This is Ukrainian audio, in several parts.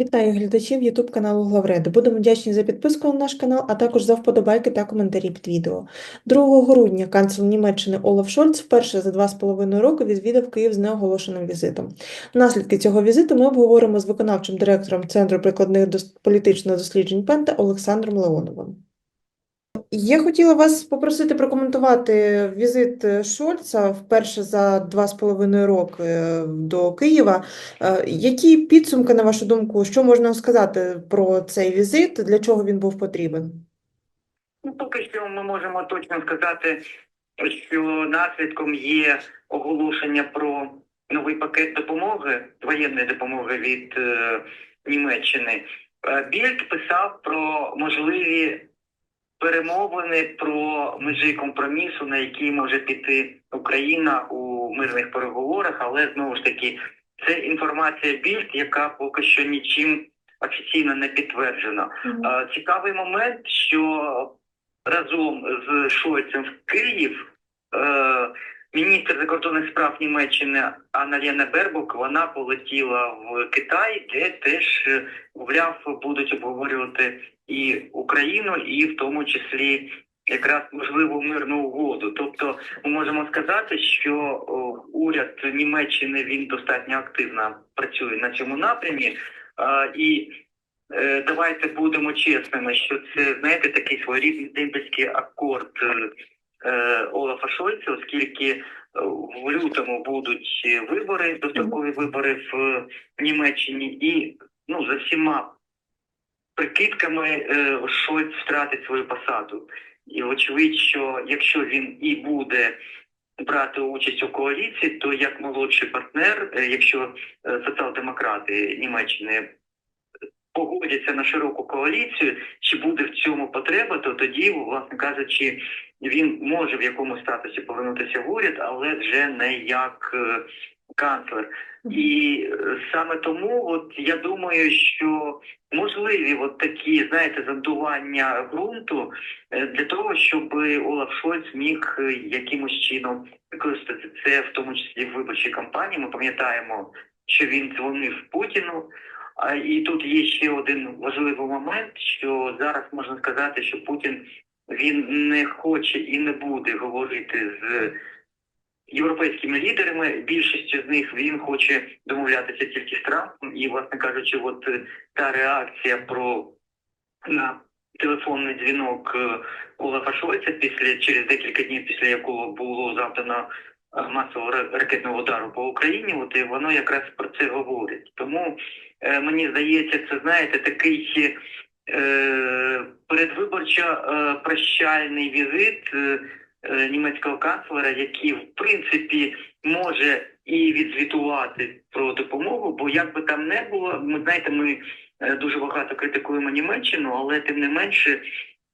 Вітаю глядачів YouTube каналу Главреди. Будемо вдячні за підписку на наш канал, а також за вподобайки та коментарі під відео. 2 грудня канцлер Німеччини Олаф Шольц вперше за два з половиною роки відвідав Київ з неоголошеним візитом. Наслідки цього візиту ми обговоримо з виконавчим директором Центру прикладних політичних досліджень Пента Олександром Леоновим. Я хотіла вас попросити прокоментувати візит е, Шольца вперше за два з половиною роки е, до Києва. Е, Які підсумки, на вашу думку, що можна сказати про цей візит, для чого він був потрібен? Ну, поки що ми можемо точно сказати, що наслідком є оголошення про новий пакет допомоги, воєнної допомоги від е, Німеччини. Більд писав про можливі перемовини про межі компромісу, на які може піти Україна у мирних переговорах, але знову ж таки це інформація Більд, яка поки що нічим офіційно не підтверджена. Е, Цікавий момент, що разом з Шойцем в Київ е, міністр закордонних справ Німеччини Анна-Лена Бербук вона полетіла в Китай, де теж, е, мовляв, будуть обговорювати і Україну, і в тому числі якраз можливу мирну угоду. Тобто, ми можемо сказати, що уряд Німеччини він достатньо активно працює на цьому напрямі. І Е, Давайте будемо чесними, що це знаєте такий своєрідний дембельський акорд е, е, Олафа Шольца, оскільки е, в лютому будуть вибори, дострокові вибори в Німеччині, і ну за всіма прикидками е, Шольц втратить свою посаду. І очевидь, що якщо він і буде брати участь у коаліції, то як молодший партнер, е, якщо е, соціал-демократи Німеччини погодяться на широку коаліцію, чи буде в цьому потреба, то тоді, власне кажучи, він може в якомусь статусі повернутися в уряд, але вже не як канцлер. І е, саме тому, от я думаю, що можливі от такі, знаєте, задування ґрунту е, для того, щоб Олаф Шольц міг е, якимось чином використати це, в тому числі в виборчій кампанії. Ми пам'ятаємо, що він дзвонив Путіну. А і тут є ще один важливий момент, що зараз можна сказати, що Путін він не хоче і не буде говорити з європейськими лідерами. Більшістю з них він хоче домовлятися тільки з Трампом. І, власне кажучи, от е, та реакція про на телефонний дзвінок е, Олафа Шольца після через декілька днів, після якого було завдано е, масового ракетного удару по Україні, от і воно якраз про це говорить. Тому е, мені здається, це знаєте такий е, передвиборчо е, прощальний візит е, е, німецького канцлера, який в принципі може і відзвітувати про допомогу, бо як би там не було, ми знаєте, ми е, дуже багато критикуємо Німеччину, але тим не менше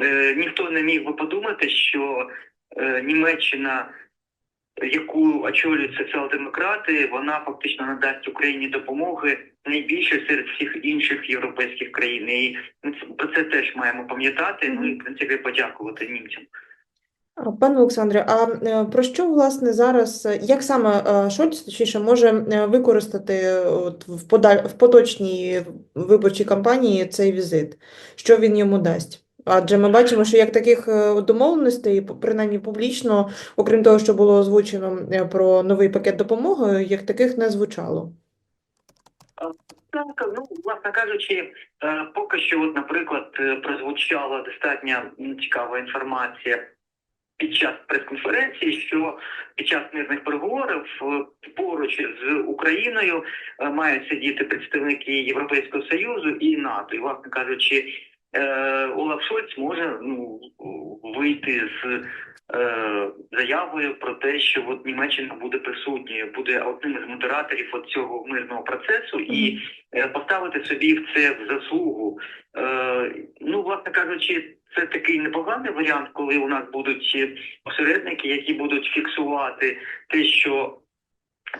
е, ніхто не міг би подумати, що е, Німеччина яку очолюють соціал-демократи, вона фактично надасть Україні допомоги найбільше серед всіх інших європейських країн. І ми про це теж маємо пам'ятати. Ну і в принципі подякувати німцям. Пане Олександре, а е, про що власне зараз, е, як саме е, Шольц точніше може використати от в подаль в поточній виборчій кампанії цей візит? Що він йому дасть? Адже ми бачимо, що як таких домовленостей, принаймні публічно, окрім того, що було озвучено про новий пакет допомоги, як таких не звучало. Так, ну власне кажучи, поки що, от, наприклад, прозвучала достатньо цікава інформація під час прес-конференції, що під час мирних переговорів е, поруч з Україною е, мають сидіти представники Європейського союзу і НАТО. І, власне кажучи, Олаф Шольц може ну, вийти з е, заявою про те, що от Німеччина буде присутньою, буде одним із модераторів от цього мирного процесу і е, поставити собі в це в заслугу. Е, ну, власне кажучи, це такий непоганий варіант, коли у нас будуть е, посередники, які будуть фіксувати те, що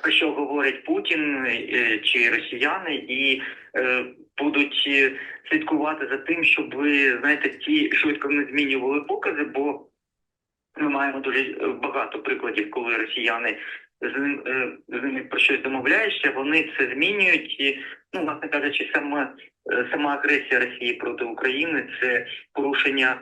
про що говорить Путін е, чи росіяни, і е, будуть е, слідкувати за тим, щоб знаєте, ті швидко не змінювали покази, бо ми маємо дуже багато прикладів, коли росіяни з, ним, з ними про щось домовляєшся, вони це змінюють і ну, власне кажучи, сама, сама агресія Росії проти України це порушення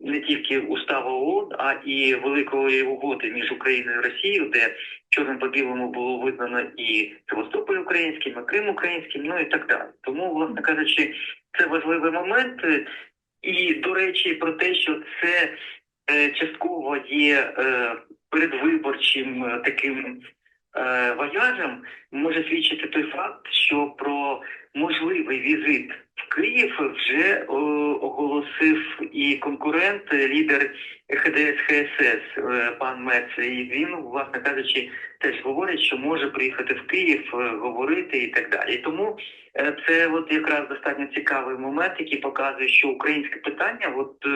не тільки уставу ООН, а і великої угоди між Україною і Росією, де чорним по білому було визнано і Севастополь українським, і Крим українським, ну і так далі. Тому, власне кажучи, це важливий момент. І, до речі, про те, що це е, частково є е, передвиборчим е, таким е, вояжем, може свідчити той факт, що про можливий візит в Київ вже е, оголосив і конкурент, е, лідер ХДС ХСС пан Мец. І він, власне кажучи, теж говорить, що може приїхати в Київ, говорити і так далі. Тому це от якраз достатньо цікавий момент, який показує, що українське питання от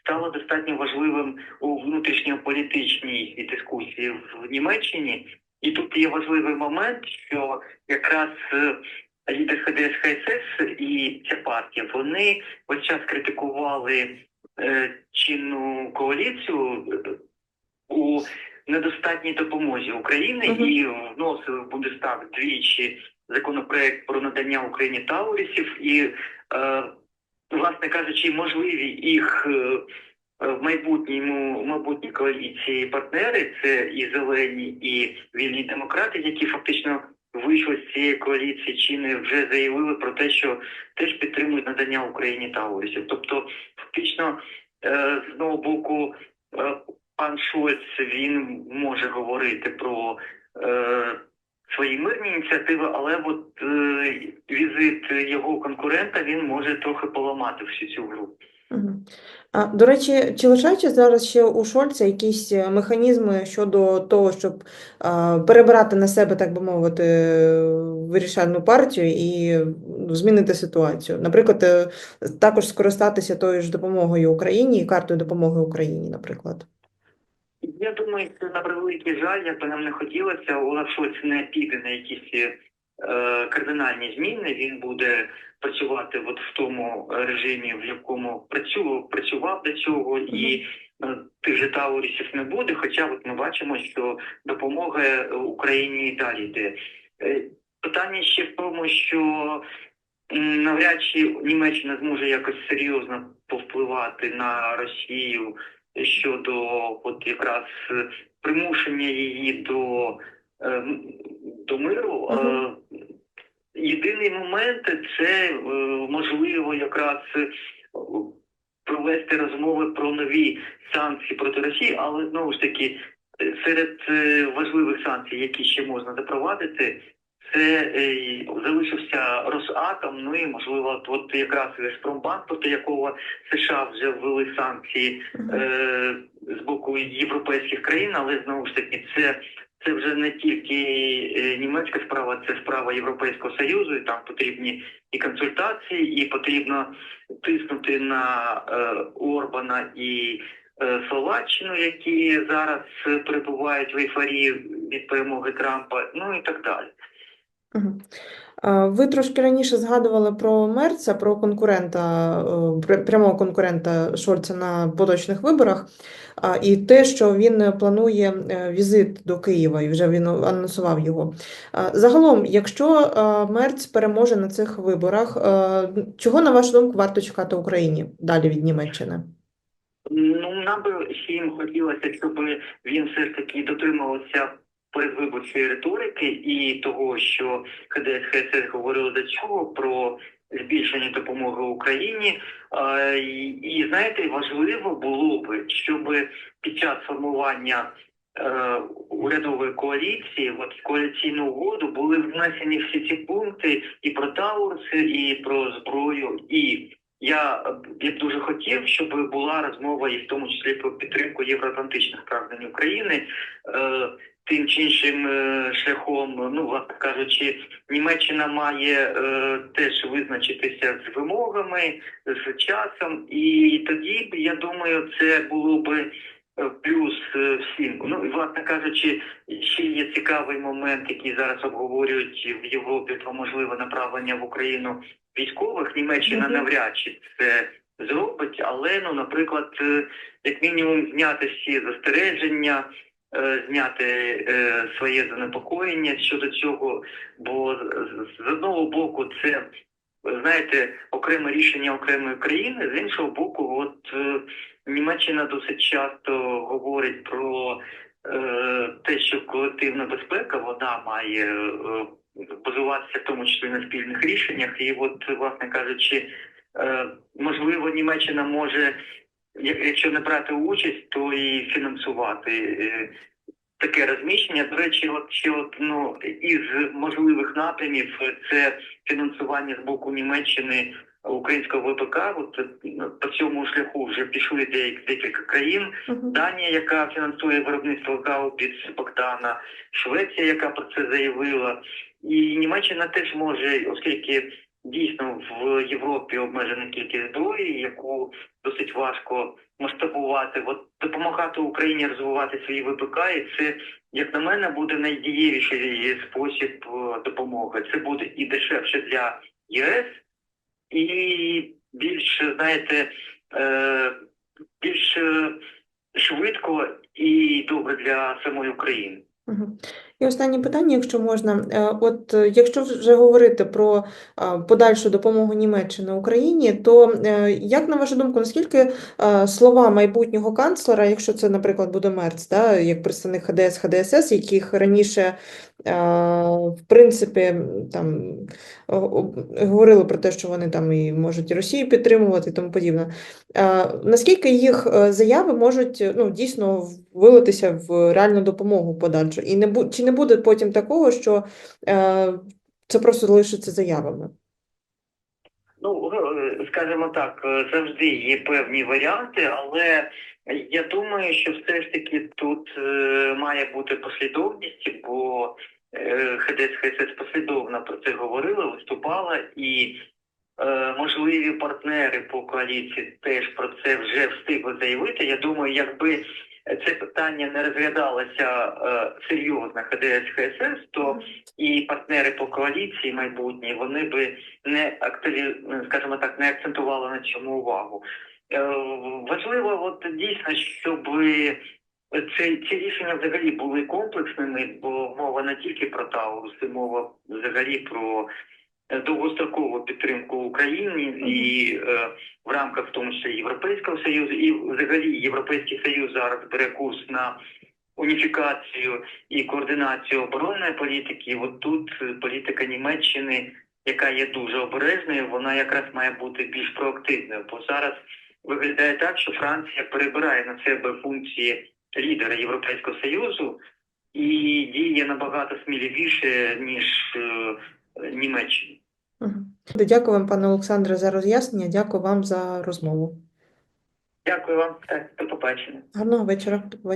стало достатньо важливим у внутрішньополітичній дискусії в Німеччині. І тут є важливий момент, що якраз лідер ХДС ХСС і ця партія вони весь час критикували е, чинну коаліцію е, у недостатній допомозі України Мгм. і вносили в Бундестаг двічі законопроект про надання Україні Таурісів і, е, власне кажучи, можливі їх. е, в майбутньому майбутній коаліції партнери це і зелені, і вільні демократи, які фактично вийшли з цієї коаліції, чи не вже заявили про те, що теж підтримують надання Україні Таурісів. Тобто, фактично, е, з одного боку, е, пан Шольц він може говорити про е, свої мирні ініціативи, але от е, візит його конкурента він може трохи поламати всю цю гру. До речі, чи лишаються зараз ще у Шольца якісь е, механізми щодо того, щоб а, перебирати на себе, так би мовити, вирішальну партію і змінити ситуацію? Наприклад, е, також скористатися тою ж допомогою Україні і картою допомоги Україні, наприклад. Я думаю, що на превеликий жаль, як би нам не хотілося, Олаф Шольц не піде на якісь е, кардинальні зміни. Він буде працювати от в тому режимі, в якому працював, працював до цього, і е, тих же Таурісів не буде. Хоча от ми бачимо, що допомога е, Україні і далі йде. Е, Питання ще в тому, що навряд чи Німеччина зможе якось серйозно повпливати на Росію щодо от якраз е, примушення її до, е, до миру. Е, Єдиний момент це е, можливо якраз е, провести розмови про нові санкції проти Росії, але знову ж таки серед е, важливих санкцій, які ще можна запровадити, це е, залишився Росатом, ну і можливо, от, якраз Газпромбанк, проти якого США вже ввели санкції е, з боку європейських країн, але знову ж таки, це, це вже не тільки е, німецька справа, це справа Європейського Союзу, і там потрібні і консультації, і потрібно тиснути на е, Орбана і е, Словаччину, які зараз е, перебувають в ейфорії від перемоги Трампа, ну і так далі. Ви трошки раніше згадували про Мерца, про конкурента, е, прямого конкурента Шольца на поточних виборах, і те, що він планує е, візит до Києва, і вже він анонсував його. Загалом, якщо е, Мерц переможе на цих виборах, чого, на вашу думку, варто чекати Україні далі від Німеччини? Ну, нам би всім хотілося, щоб він все ж таки дотримувався передвиборчої риторики і того, що КДС ХСС говорили до цього про збільшення допомоги Україні. І, знаєте, важливо було би, щоб під час формування е, урядової коаліції, от коаліційну угоду були внесені всі ці пункти і про Таурси, і про зброю, і я б я б дуже хотів, щоб була розмова і в тому числі про підтримку євроатлантичних прагнень України. Е, тим чи іншим е, шляхом, ну власне кажучи, Німеччина має е, теж визначитися з вимогами, з часом, і тоді я думаю, це було би е, плюс е, всім. Ну і власне кажучи, ще є цікавий момент, який зараз обговорюють в Європі про можливе направлення в Україну військових. Німеччина навряд чи це зробить, але ну, наприклад, е, як мінімум, зняти всі застереження е, зняти е, своє занепокоєння щодо цього, бо з одного боку це знаєте, окреме рішення окремої країни, з іншого боку, от е, Німеччина досить часто говорить про е, те, що колективна безпека вона має е, базуватися в тому числі на спільних рішеннях. І от, власне кажучи, е, можливо, Німеччина може, як- якщо не брати участь, то і фінансувати. Таке розміщення. До речі, от ще от ну із можливих напрямів це фінансування з боку Німеччини українського ВПК. От е, по цьому шляху вже пішли деякі декілька країн. Мгм. Данія, яка фінансує виробництво гаубіц Богдана, Швеція, яка про це заявила, і Німеччина теж може, оскільки дійсно в Європі обмежена кількість зброї, яку досить важко масштабувати, от допомагати Україні розвивати свої ВПК, і це, як на мене, буде найдієвіший спосіб е, допомоги. Це буде і дешевше для ЄС, і більш, знаєте, е, більш швидко і добре для самої України. І останнє питання, якщо можна. Е, От е, якщо вже говорити про подальшу допомогу Німеччини Україні, то е, як на вашу думку, наскільки е, слова майбутнього канцлера, якщо це, наприклад, буде Мерц, да, як представник ХДС, ХДСС, яких раніше, е, в принципі, там говорили про те, що вони там і можуть Росію підтримувати і тому подібне. Е, Наскільки їх е, заяви можуть ну, дійсно вилитися в реальну допомогу подальшу? І не чи не буде потім такого, що е, це просто залишиться заявами? Ну, е, скажімо так, е, завжди є певні варіанти, але я думаю, що все ж таки тут має бути послідовність, бо ХДС ХСС послідовно про це говорила, виступала, і е, можливі партнери по коаліції теж про це вже встигли заявити. Я думаю, якби це питання не розглядалося е, серйозно ХДС ХСС, то і партнери по коаліції майбутні вони би не активі, скажімо так, не акцентували на цьому увагу. Е, Важливо, от дійсно, щоб ці, ці рішення взагалі були комплексними, бо мова не тільки про Таурус, і мова взагалі про довгострокову підтримку України і е, в рамках в тому числі Європейського Союзу, і взагалі Європейський Союз зараз бере курс на уніфікацію і координацію оборонної політики. І от тут е, політика Німеччини, яка є дуже обережною, вона якраз має бути більш проактивною. Бо зараз виглядає так, що Франція перебирає на себе функції лідера Європейського Союзу і діє набагато сміливіше, ніж е, Німеччина. Дякую вам, пане Олександре, за роз'яснення. Дякую вам за розмову. Дякую вам. Так, до побачення. Гарного вечора.